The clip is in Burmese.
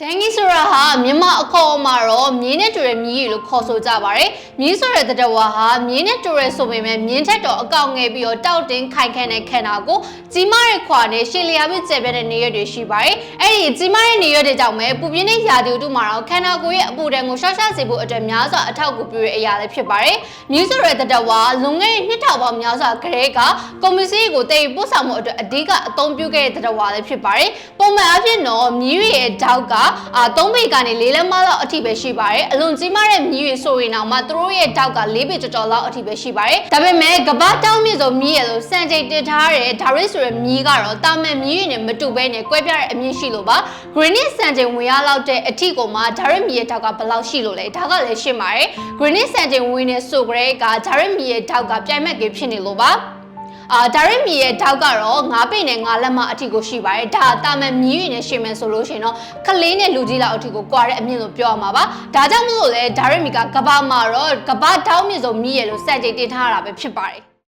ဒန်ဂီဆိုတာဟာမြန်မာအခေါ်အမှာတော့မြင်းနဲ့တူတဲ့မြည်ရည်လို့ခေါ်ဆိုကြပါတယ်။မြင်းဆိုတဲ့တတဝါဟာမြင်းနဲ့တူရဲဆိုပေမဲ့မြင်းထက်တော့အကောင်ငယ်ပြီးတော့တောက်တင်းခိုင်ခန့်တဲ့ခန္ဓာကိုကြီးမားတဲ့ခွာနဲ့ရှည်လျာပြီးကျယ်ပြန့်တဲ့နေရွက်တွေရှိပါတယ်။အဲ့ဒီကြီးမားတဲ့နေရွက်တွေကြောင့်ပဲပူပြင်းတဲ့ရာသီဥတုမှာတော့ခန္ဓာကိုယ်ရဲ့အပူဒဏ်ကိုရှားရှားစေဖို့အတွက်များစွာအထောက်အကူပြုတဲ့အရာလည်းဖြစ်ပါတယ်။မြင်းဆိုတဲ့တတဝါလွန်ခဲ့တဲ့နှစ်ထောင်ပေါင်းများစွာကလေးကကွန်မြူစီကိုတည်ပို့ဆောင်မှုအတွက်အဓိကအသုံးပြုခဲ့တဲ့တတဝါလည်းဖြစ်ပါတယ်။ပုံမှန်အဖြစ်တော့မြည်ရည်ရဲ့ဓာတ်ကအာ3ပေကနေ4လက်မလောက်အထိပဲရှိပါတယ်အလွန်ကြီးမားတဲ့မြည်ရည်ဆိုရင်တော့မှသူတို့ရဲ့ဓာတ်က4ပေကျော်ကျော်လောက်အထိပဲရှိပါတယ်ဒါပေမဲ့ကဘာတောင်းမြင့်ဆုံးမြည်ရည်လို့စံချိန်တင်ထားတဲ့ဒါရစ်ဆိုတဲ့မြည်ကတော့တာမန်မြည်ရည်နဲ့မတူဘဲနဲ့ကွဲပြားတဲ့အမြင့်ရှိလို့ပါ granite စံချိန်ဝင်ရလောက်တဲ့အထိကိုမှဒါရစ်မြည်ရည်ဓာတ်ကဘယ်လောက်ရှိလို့လဲဒါကလည်းရှင်းပါတယ် granite စံချိန်ဝင်နေဆိုကြတဲ့ကဒါရစ်မြည်ရည်ဓာတ်ကပြိုင်မက်ကဖြစ်နေလို့ပါ အာဒါရစ်မီရဲ့ဓာတ်ကတော့9ပိတ်နဲ့9လက်မအထိကိုရှိပါတယ်ဒါတာမန်မြည်ရည်နဲ့ရှင်မယ်ဆိုလို့ရှိရင်တော့ခလေးနဲ့လူကြီးလောက်အထိကိုကွာတဲ့အမြင့်လို့ပြောရမှာပါဒါကြောင့်မလို့လဲဒါရစ်မီကကဘာမှာတော့ကဘာတောင်းမြင့်ဆုံးမြည်ရည်လို့စံချိန်တင်ထားရတာပဲဖြစ်ပါတယ်